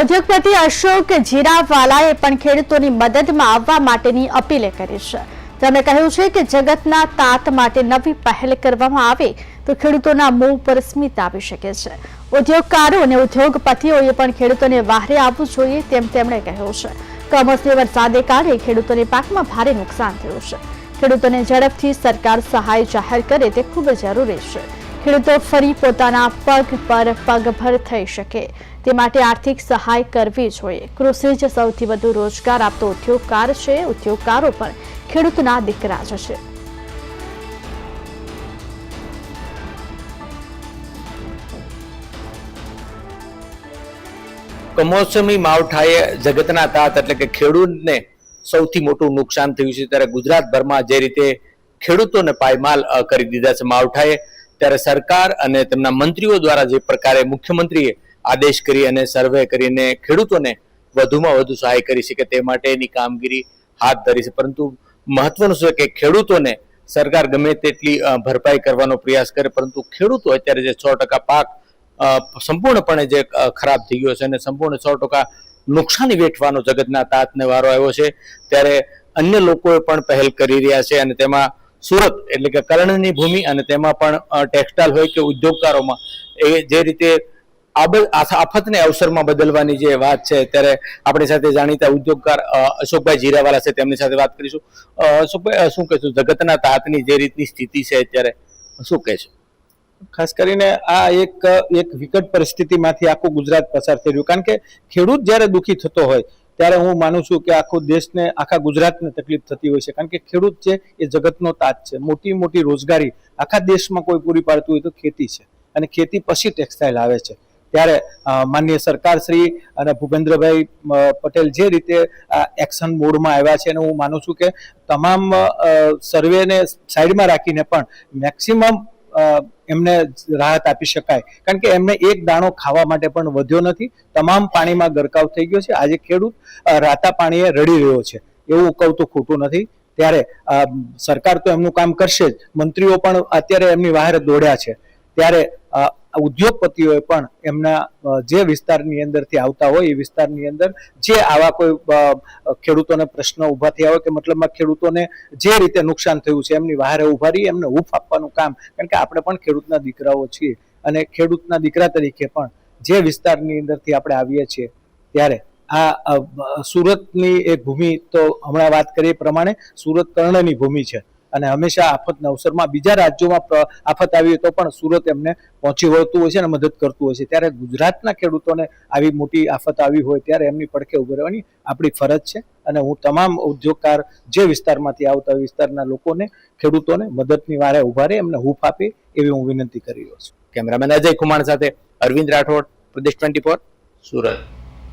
ઉદ્યોગપતિ અશોક જીરાવાલાએ પણ ખેડૂતોની મદદમાં આવવા માટેની અપીલ કરી છે. તેમણે કહ્યું છે કે જગતના તાત માટે નવી પહેલ કરવામાં આવે તો ખેડૂતોના મોં પર સ્મિત આવી શકે છે. ઉદ્યોગકારો અને ઉદ્યોગપતિઓએ પણ ખેડૂતોને વાહરે આવવું જોઈએ તેમ તેમણે કહ્યું છે. કમોસમી વરસાદે કારણે ખેડૂતોને પાકમાં ભારે નુકસાન થયું છે. ખેડૂતોને ઝડપથી સરકાર સહાય જાહેર કરે તે ખૂબ જરૂરી છે. ખેડૂતો ફરી પોતાના પગ પર પગભર થઈ શકે. તે માટે આર્થિક સહાય કરવી જોઈએ. કૃષિ જ સૌથી વધુ રોજગાર આપતો ઉદ્યોગકાર છે. ઉદ્યોગકારો પણ ખેડૂતના દીકરા જ છે. કમોસમી માવઠાએ જગતના તાત એટલે કે ખેડૂતને સૌથી મોટું નુકસાન થયું છે. ત્યારે ગુજરાતભરમાં જે રીતે ખેડૂતોને પાયમાલ કરી દીધા છે માવઠાએ ત્યારે સરકાર અને તેમના મંત્રીઓ દ્વારા જે પ્રકારે મુખ્યમંત્રીએ આદેશ કરી અને સર્વે કરીને ખેડૂતોને વધુમાં વધુ સહાય કરી શકે તે માટેની કામગીરી હાથ ધરી છે. પરંતુ મહત્વનું છે કે ખેડૂતોને સરકાર ગમે તેટલી ભરપાઈ કરવાનો પ્રયાસ કરે, પરંતુ ખેડૂતો અત્યારે જે છ ટકા પાક સંપૂર્ણપણે જે ખરાબ થઈ ગયો છે અને સંપૂર્ણ સો ટકા નુકસાની વેઠવાનો જગતના તાતને વારો આવ્યો છે. ત્યારે અન્ય લોકોએ પણ પહેલ કરી રહ્યા છે અને તેમાં સુરત, એટલે કે કર્ણની ભૂમિ અને તેમાં પણ ટેક્સટાઇલ હોય કે ઉદ્યોગકારોમાં, એ જે રીતે આફતને અવસરમાં બદલવાની જે વાત છે, ત્યારે આપણી સાથે જાણીતા ઉદ્યોગકાર અશોકભાઈ જીરાવાલા છે, તેમની સાથે વાત કરીશું. અશોકભાઈ શું કહેશું? જગતના તાતની જે રીતની સ્થિતિ છે અત્યારે, શું કહેશું? ખાસ કરીને આ એક એક વિકટ પરિસ્થિતિમાંથી આખું ગુજરાત પસાર થઈ રહ્યું. કારણ કે ખેડૂત જ્યારે દુઃખી થતો હોય ત્યારે હું માનું છું કે આખો દેશને આખા ગુજરાતને તકલીફ થતી હોય છે. કારણ કે ખેડૂત છે એ જગતનો તાજ છે. મોટી મોટી રોજગારી આખા દેશમાં કોઈ પૂરી પાડતું હોય તો ખેતી છે. અને ખેતી પછી ટેક્સટાઇલ આવે છે. ત્યારે અ, માનનીય સરકાર શ્રી અને ભૂપેન્દ્રભાઈ પટેલ જે રીતે આ એક્શન મોડમાં આવ્યા છે અને હું માનું છું કે તમામ સર્વેને સાઈડમાં રાખીને પણ મેક્સિમમ એમને રાહત આપી શકાય. કારણ કે એમને એક દાણો ખાવા માટે પણ વધ્યો નથી. તમામ પાણીમાં ગરકાવ થઈ ગયો છે. આજે ખેડૂત રાતા પાણીએ રડી રહ્યો છે. એવું કહું ખોટું નથી. ત્યારે સરકાર તો એમનું કામ કરશે જ. મંત્રીઓ પણ અત્યારે એમની બહાર દોડ્યા છે. ત્યારે ઉદ્યોગપતિઓએ પણ એમના જે વિસ્તારની અંદરથી આવતા હોય એ વિસ્તારની અંદર જે આવા કોઈ ખેડૂતોને પ્રશ્ન ઊભા થયા હોય કે મતલબમાં ખેડૂતોને જે રીતે નુકસાન થયું છે એમની વહારે ઊભા રહી એમને હૂફ આપવાનું કામ. કારણ કે આપણે પણ ખેડૂતના દીકરાઓ છીએ અને ખેડૂતના દીકરા તરીકે પણ જે વિસ્તારની અંદરથી આપણે આવીએ છીએ ત્યારે આ સુરતની એક ભૂમિ તો હમણાં વાત કરી એ પ્રમાણે સુરત કર્ણની ભૂમિ છે. અને હંમેશા આફતના અવસરમાં બીજા રાજ્યોમાં આફત આવી હોય તો પણ સુરત એમને પહોંચી વળતું હોય છે અને મદદ કરતું હોય છે. ત્યારે ગુજરાતના ખેડૂતોને આવી મોટી આફત આવી હોય ત્યારે એમની પડખે ઊભી રહેવાની આપણી ફરજ છે અને હું તમામ ઉદ્યોગકાર જે વિસ્તારમાંથી આવતા વિસ્તારના લોકોને, ખેડૂતોને મદદની વારે ઊભા રહે, એમને હૂફ આપે એવી હું વિનંતી કરી રહ્યો છું. કેમેરામેન અજય કુમાર સાથે અરવિંદ રાઠોડ, પ્રદેશ ટ્વેન્ટી ફોર, સુરત.